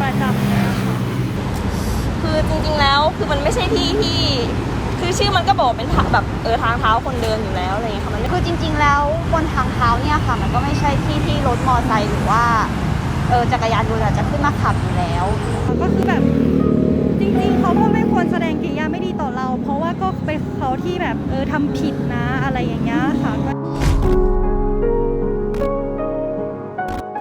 ประจำเลยอะค่ะคือจริงๆแล้วคือมันไม่ใช่ที่ที่ คือชื่อมันก็บอกเป็นทางแบบเออทางเท้าคนเดินอยู่แล้วอะไรอย่างเงี้ยค่ะมันไม่คือจริง ๆ แล้วบนทางเท้าเนี่ยค่ะ มันก็ไม่ใช่ที่ที่รถมอเตอร์ไซค์หรือว่าเออจักรยานยนต์อะจะขึ้นมาขับอยู่แล้ว ก็คือแบบจริงๆ เขาก็ไม่ควรแสดงกิริยาไม่ดีต่อเรา เพราะว่าก็เป็นเขาที่แบบเออทำผิดนะอะไรอย่างเงี้ยค่ะก็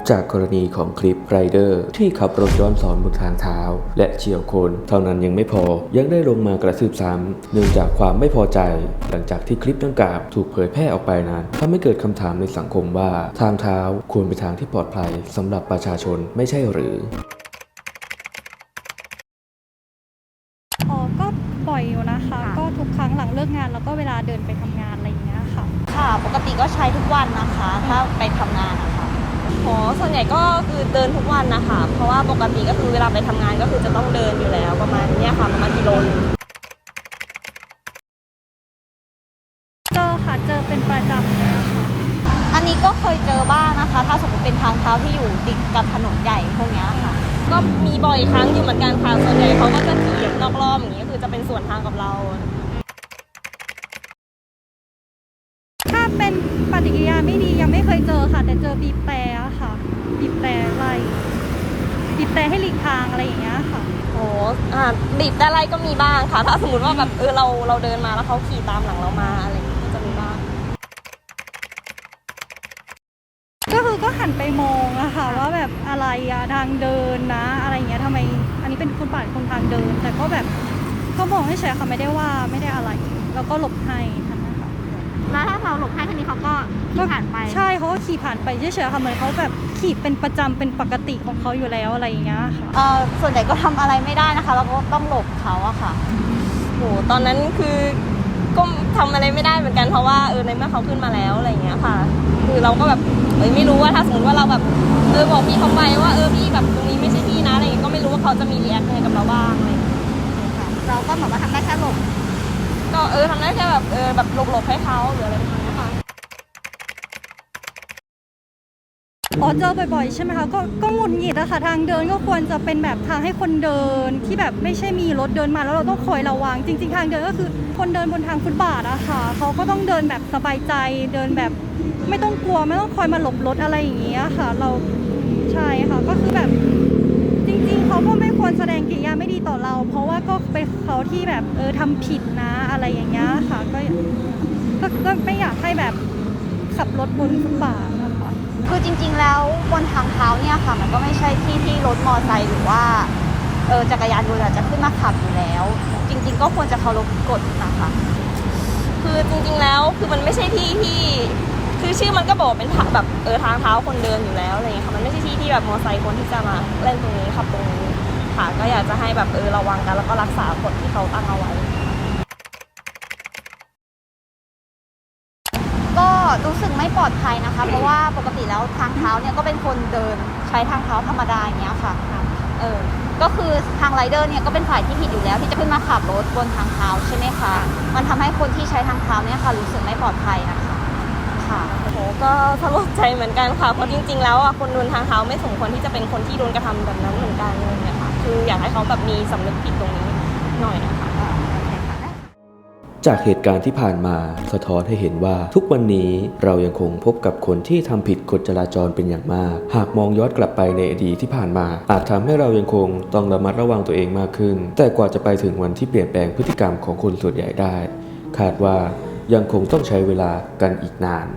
จากกรณีของคลิปไรเดอร์ที่ขับรถย้อนสอนบนทางเท้า และเฉียวคน เท่านั้นยังไม่พอ ยังได้ลงมากระทืบซ้ำเนื่องจากความไม่พอใจ หลังจากที่คลิปดังกล่าวถูกเผยแพร่ออกไปนั้นทำให้เกิดคำถามในสังคมว่าทางเท้าควรเป็นทางที่ปลอดภัยสำหรับประชาชนไม่ใช่หรืออ๋อก็บ่อยอยู่นะคะค่ะก็ทุกครั้งหลังเลิกงานแล้วก็เวลาเดินไปทำงานอะไรอย่างเงี้ยค่ะ ค่ะ ปกติก็ใช้ทุกวันนะคะ ถ้าไปทำงานนะคะ อ๋อ ส่วนใหญ่ก็คือเดินทุกวันนะคะ เพราะว่าปกติก็คือเวลาไปทำงานก็คือจะต้องเดินอยู่แล้วประมาณเนี้ยค่ะประมาณกิโลนึง เจอค่ะเจอเป็นประจำเลยอะค่ะอันนี้ก็เคยเจอบ้างนะคะ ถ้าสมมติเป็นทางเท้าที่อยู่ติดกับถนนใหญ่พวกเนี้ยค่ะ ก็มีบ่อยครั้งอยู่เหมือนกันค่ะส่วนใหญ่เขาก็จะขี่นอกรอบอย่างนี้ก็คือจะเป็นส่วนทางกับเรา ถ้าเป็นปฏิกิริยาไม่ดียังไม่เคยเจอค่ะ แต่เจอบีบแต่อะค่ะ บีบแต่ไล่บีบ แต่ให้หลีกทางอะไรอย่างเงี้ยค่ะ โอ้อ่าบีบแต่ไรก็มีบ้างค่ะ ถ้าสมมติว่าแบบเออเราเราเดินมาแล้วเขาขี่ตามหลังเรามาอะไรอย่างนี้ก็จะมีบ้าง ก็คือก็หันไปมองอะค่ะ ว่าแบบอะไรอะทางเดินนะ อะไรอย่างเงี้ยทำไม อันนี้เป็นคนป่าดคนทางเดิน แต่ก็แบบก็มองให้เฉยๆค่ะไม่ได้ว่าไม่ได้อะไร แล้วก็หลบให้ หลบให้ทีนี้เขาก็ขี่ผ่านไป ใช่เขาก็ขี่ผ่านไปเฉยๆค่ะเหมือนเขาแบบขี่เป็นประจำเป็นปกติของเขาอยู่แล้วอะไรอย่างเงี้ยค่ะเอ่อส่วนใหญ่ก็ทำอะไรไม่ได้นะคะแล้วก็ต้องหลบเขาอะค่ะโหตอนนั้นคือก็ทำอะไรไม่ได้เหมือนกันเพราะว่าเออในเมื่อเขาขึ้นมาแล้วอะไรอย่างเงี้ยค่ะ คือเราก็แบบเอ้ยไม่รู้ว่าถ้าสมมติว่าเราแบบเออบอกพี่เขาไปว่าเออพี่แบบตรงนี้ไม่ใช่พี่นะอะไรอย่างเงี้ยก็ไม่รู้ว่าเขาจะมีเรีแอคยังไงกับเราบ้างอะไรอย่างเงี้ยเราก็เหมือนว่าทำได้แค่หลบก็เออทำได้แค่แบบเออแบบหลบๆให้เขาหรืออะไรประมาณนี้ค่ะ อ๋อเจอบ่อยๆ ใช่ไหมคะก็ก็หงุดหงิดอะค่ะทางเดินก็ควรจะเป็นแบบทางให้คนเดินที่แบบไม่ใช่มีรถเดินมาแล้วเราต้องคอยระวัง จริง ๆ ทางเดินก็คือคนเดินบนทางฟุตบาทอะค่ะเขาก็ต้องเดินแบบสบายใจเดินแบบไม่ต้องกลัวไม่ต้องคอยมาหลบรถอะไรอย่างเงี้ยค่ะ เราใช่ค่ะก็คือแบบจริง ๆเขาก็ไม่ควรแสดงกิริยาไม่ดีต่อเรา เพราะว่าก็เป็นเขาที่แบบเออทำผิดนะอะไรอย่างเงี้ยค่ะก็ก็ก็ไม่อยากให้แบบขับรถบนฟุตบาท คือจริง ๆ แล้วบนทางเท้าเนี่ยค่ะ มันก็ไม่ใช่ที่ที่รถมอเตอร์ไซค์หรือว่าเออจักรยานยนต์จะขึ้นมาขับอยู่แล้ว จริง ๆ ก็ควรจะเคารพกฎนะคะ คือจริงๆแล้วคือมันไม่ใช่ที่ที่คือชื่อมันก็บอกเป็นแบบเออทางเท้าคนเดินอยู่แล้วอะไรอย่างเงี้ยค่ะมันไม่ใช่ที่ที่แบบมอเตอร์ไซค์คนที่จะมาเล่นตรงนี้ขับตรงนี้ค่ะ ก็อยากจะให้แบบเออระวังกันแล้วก็รักษากฎที่เขาตั้งเอาไว้ ก็รู้สึกไม่ ปลอดภัยนะคะ เพราะว่าปกติแล้วทางเท้าเนี่ยก็เป็นคนเดินใช้ทางเท้าธรรมดาอย่างเงี้ยค่ะเออก็คือทางไรเดอร์เนี่ยก็เป็นฝ่ายที่ผิดอยู่แล้ว ที่จะขึ้นมาขับรถบนทางเท้าใช่ไหมคะมันทำให้คนที่ใช้ทางเท้าเนี่ยค่ะรู้สึกไม่ปลอดภัยนะคะค่ะโอ้โหก็สลดใจเหมือนกันค่ะเพราะจริง ๆ แล้วอะคนเดินทางเท้าไม่สมควรที่จะเป็นคนที่โดนกระทำแบบนั้นเหมือนกันอะไรอย่างเลยค่ะคืออยากให้เขาแบบมีสำนึกผิดตรงนี้หน่อยนะคะ จากเหตุการณ์ที่ผ่านมาสะท้อนให้เห็นว่าทุกวันนี้เรายังคงพบกับคนที่ทำผิดกฎจราจรเป็นอย่างมาก หากมองย้อนกลับไปในอดีตที่ผ่านมา อาจทำให้เรายังคงต้องระมัดระวังตัวเองมากขึ้น แต่กว่าจะไปถึงวันที่เปลี่ยนแปลงพฤติกรรมของคนส่วนใหญ่ได้ คาดว่ายังคงต้องใช้เวลากันอีกนาน